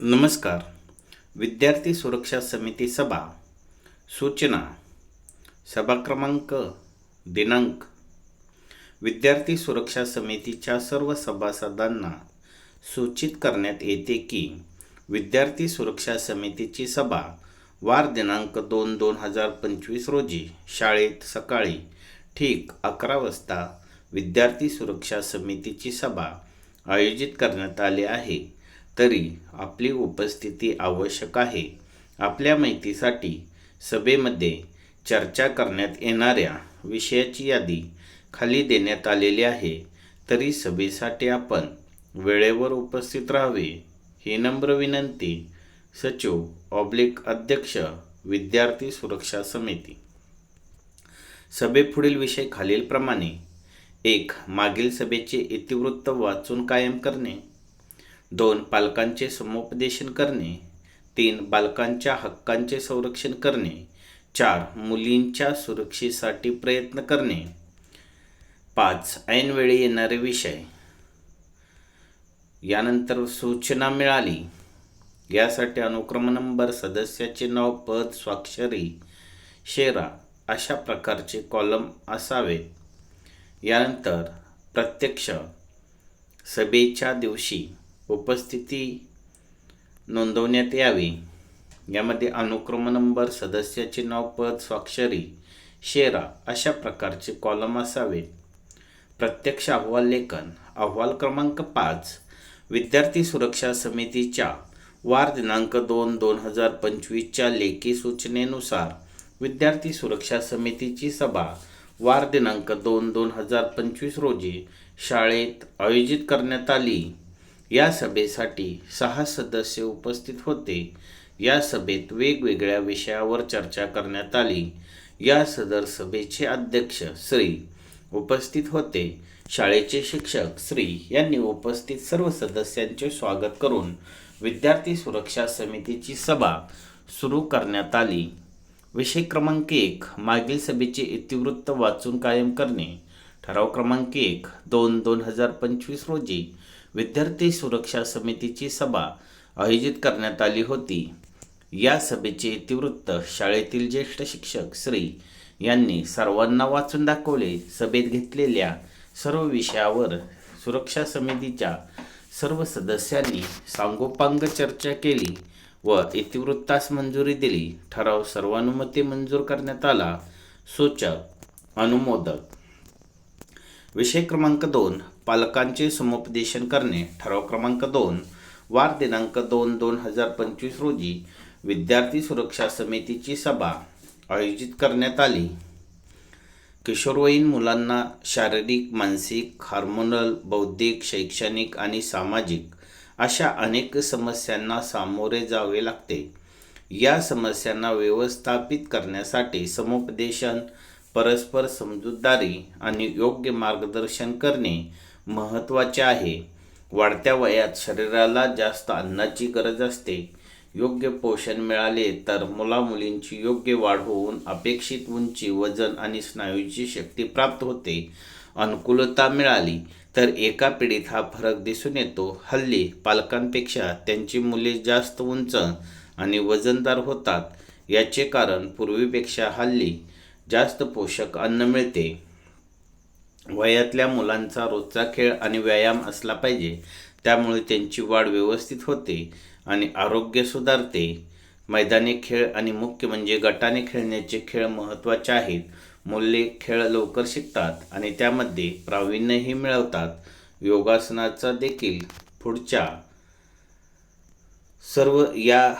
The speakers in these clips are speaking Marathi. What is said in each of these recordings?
नमस्कार. विद्यार्थी सुरक्षा समिती सभा. सूचना. सभा क्रमांक दिनांक. विद्यार्थी सुरक्षा समितीच्या सर्व सभासदांना सूचित करण्यात येते की विद्यार्थी सुरक्षा समितीची सभा वार दिनांक दोन दोन हजार पंचवीस रोजी शाळेत सकाळी ठीक अकरा वाजता विद्यार्थी सुरक्षा समितीची सभा आयोजित करण्यात आली आहे. तरी आपली उपस्थिती आवश्यक आहे. आपल्या माहितीसाठी सभेमध्ये चर्चा करण्यात येणाऱ्या विषयाची यादी खाली देण्यात आलेली आहे. तरी सभेसाठी आपण वेळेवर उपस्थित राहावे ही नम्र विनंती सचिव ऑब्लिक अध्यक्ष विद्यार्थी सुरक्षा समिती. सभेपुढील विषय खालीलप्रमाणे. एक मागील सभेचे इतिवृत्त वाचून कायम करणे. दोन पालकांचे समुपदेशन करणे तीन बालकांच्या हक्कांचे संरक्षण करणे चार मुलींच्या सुरक्षेसाठी प्रयत्न करणे. पाच ऐनवेळी येणारे विषय. यानंतर सूचना मिळाली. यासाठी अनुक्रम नंबर सदस्याचे नाव पद स्वाक्षरी शेरा अशा प्रकारचे कॉलम असावे यानंतर प्रत्यक्ष सभेच्या दिवशी उपस्थिती नोंदवण्यात यावी. यामध्ये अनुक्रम नंबर सदस्याचे नाव पद स्वाक्षरी शेरा अशा प्रकारचे कॉलम असावेत. प्रत्यक्ष अहवाल लेखन. अहवाल क्रमांक पाच. विद्यार्थी सुरक्षा समितीच्या वार दिनांक दोन दोन हजार पंचवीसच्या लेखी सूचनेनुसार विद्यार्थी सुरक्षा समितीची सभा वार दिनांक दोन दोन हजार पंचवीस रोजी शाळेत आयोजित करण्यात आली. या सभेसाठी सहा सदस्य उपस्थित होते. या सभेत वेगवेगळ्या विषयावर चर्चा करण्यात आली. या सदर सभेचे अध्यक्ष श्री उपस्थित होते. शाळेचे शिक्षक श्री यांनी उपस्थित सर्व सदस्यांचे स्वागत करून विद्यार्थी सुरक्षा समितीची सभा सुरू करण्यात आली. विषय क्रमांक एक मागील सभेचे इतिवृत्त वाचून कायम करणे. ठराव क्रमांक एक दोन दोन हजार पंचवीस रोजी विद्यार्थी सुरक्षा समितीची सभा आयोजित करण्यात आली होती. या सभेचे इतिवृत्त शाळेतील ज्येष्ठ शिक्षक श्री यांनी सर्वांना वाचून दाखवले. सभेत घेतलेल्या सर्व विषयावर सुरक्षा समितीच्या सर्व सदस्यांनी सांगोपांग चर्चा केली व इतिवृत्तास मंजुरी दिली. ठराव सर्वानुमते मंजूर करण्यात आला. सूचक अनुमोदक विषय क्रमांक दोन पालकांचे समुपदेशन करणे. ठराव क्रमांक दोन वार दिनांक दोन दोन हजार पंचवीस रोजी विद्यार्थी सुरक्षा समितीची सभा आयोजित करण्यात आली. किशोरवयीन मुलांना शारीरिक मानसिक हार्मोनल बौद्धिक शैक्षणिक आणि सामाजिक अशा अनेक समस्यांना सामोरे जावे लागते. या समस्यांना व्यवस्थापित करण्यासाठी समुपदेशन परस्पर समजूतदारी आणि योग्य मार्गदर्शन करणे महत्त्वाचे आहे. वाढत्या वयात शरीराला जास्त अन्नाची गरज असते. योग्य पोषण मिळाले तर मुलामुलींची योग्य वाढ होऊन अपेक्षित उंची वजन आणि स्नायूची शक्ती प्राप्त होते. अनुकूलता मिळाली तर एका पिढीत हा फरक दिसून येतो. हल्ली पालकांपेक्षा त्यांची मुले जास्त उंच आणि वजनदार होतात. याचे कारण पूर्वीपेक्षा हल्ली जास्त पोषक अन्न मिळते. वयातल्या मुलांचा रोजचा खेळ आणि व्यायाम असला पाहिजे त्यामुळे त्यांची वाढ व्यवस्थित होते आणि आरोग्य सुधारते. मैदानी खेळ आणि मुख्य म्हणजे गटाने खेळण्याचे खेळ महत्त्वाचे आहेत. मुले खेळ लवकर शिकतात आणि त्यामध्ये प्रावीण्यही मिळवतात. योगासनाचा देखील पुढच्या सर्व या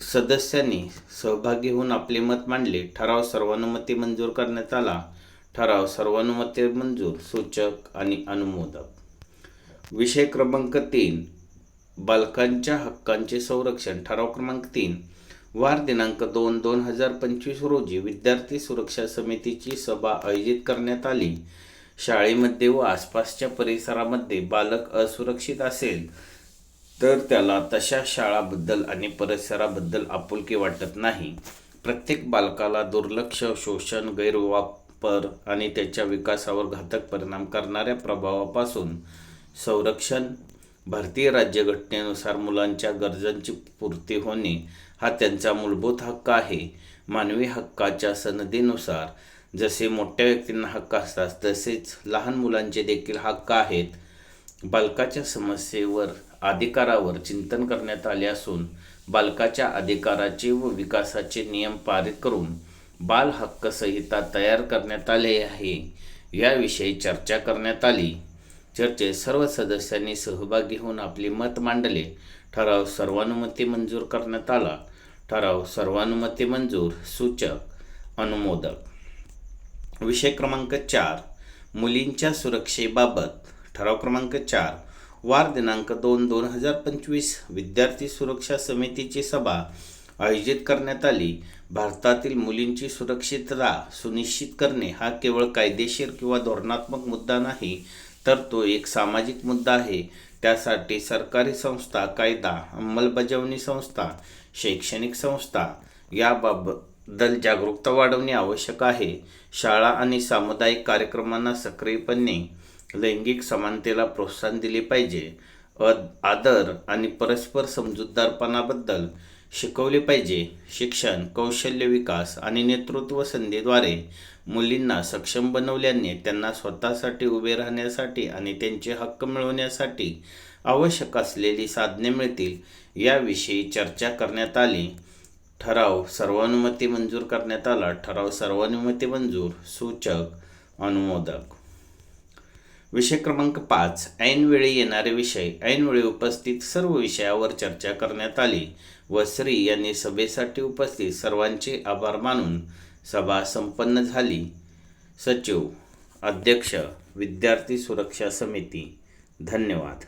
सदस्यांनी सहभागी होऊन आपले मत मांडले. ठराव सर्वानुमते मंजूर करण्यात आला. ठराव सर्वानुमते मंजूर सूचक आणि अनुमोदक. विषय क्रमांक तीन बालकांच्या हक्कांचे संरक्षण. ठराव क्रमांक तीन वार दिनांक दोन दोन हजार पंचवीस रोजी विद्यार्थी सुरक्षा समितीची सभा आयोजित करण्यात आली. शाळेमध्ये व आसपासच्या परिसरामध्ये बालक असुरक्षित असेल तर त्याला तशा शाळाबद्दल आणि परिसराबद्दल आपुलकी वाटत नाही. प्रत्येक बालकाला दुर्लक्ष शोषण गैरवापर आणि त्याच्या विकासावर घातक परिणाम करणाऱ्या प्रभावापासून संरक्षण भारतीय राज्यघटनेनुसार मुलांच्या गरजांची पूर्ती होणे हा त्यांचा मूलभूत हक्क आहे. मानवी हक्काच्या सनदीनुसार जसे मोठ्या व्यक्तींना हक्क असतात तसेच लहान मुलांचे देखील हक्क आहेत. बालकाच्या समस्येवर अधिकारावर चिंतन करण्यात आले असून बालकाच्या अधिकाराचे व विकासाचे नियम पारित करून बाल हक्क संहिता तयार करण्यात आले आहे. याविषयी चर्चा करण्यात आली. चर्चेत सर्व सदस्यांनी सहभागी होऊन आपले मत मांडले ठराव सर्वानुमते मंजूर करण्यात आला. ठराव सर्वानुमते मंजूर. सूचक. अनुमोदक. विषय क्रमांक चार. मुलींच्या सुरक्षेबाबत. ठराव क्रमांक चार वार दिनांक दोन दोन हजार पंचवीस विद्यार्थी सुरक्षा समितीची सभा आयोजित करण्यात आली. भारतातील मुलींची सुरक्षितता सुनिश्चित करणे हा केवळ कायदेशीर किंवा धोरणात्मक मुद्दा नाही तर तो एक सामाजिक मुद्दा आहे. त्यासाठी सरकारी संस्था कायदा अंमलबजावणी संस्था शैक्षणिक संस्था याबाबदल जागरूकता वाढवणे आवश्यक आहे. शाळा आणि सामुदायिक कार्यक्रमांना सक्रियपणे लैंगिक समानतेला प्रोत्साहन दिले पाहिजे. अद आदर आणि परस्पर समजूतदारपणाबद्दल शिकवले पाहिजे. शिक्षण कौशल्य विकास आणि नेतृत्व संधीद्वारे मुलींना सक्षम बनवल्याने त्यांना स्वतःसाठी उभे राहण्यासाठी आणि त्यांचे हक्क मिळवण्यासाठी आवश्यक असलेली साधने मिळतील याविषयी चर्चा करण्यात आली. ठराव सर्वानुमती मंजूर करण्यात आला. ठराव सर्वानुमती मंजूर. सूचक अनुमोदक. विषय क्रमांक पाच. ऐनवेळी येणारे विषय ऐनवेळी उपस्थित सर्व विषयावर चर्चा करण्यात आली व श्री यांनी सभेसाठी उपस्थित सर्वांचे आभार मानून सभा संपन्न झाली. सचिव अध्यक्ष विद्यार्थी सुरक्षा समिती. धन्यवाद.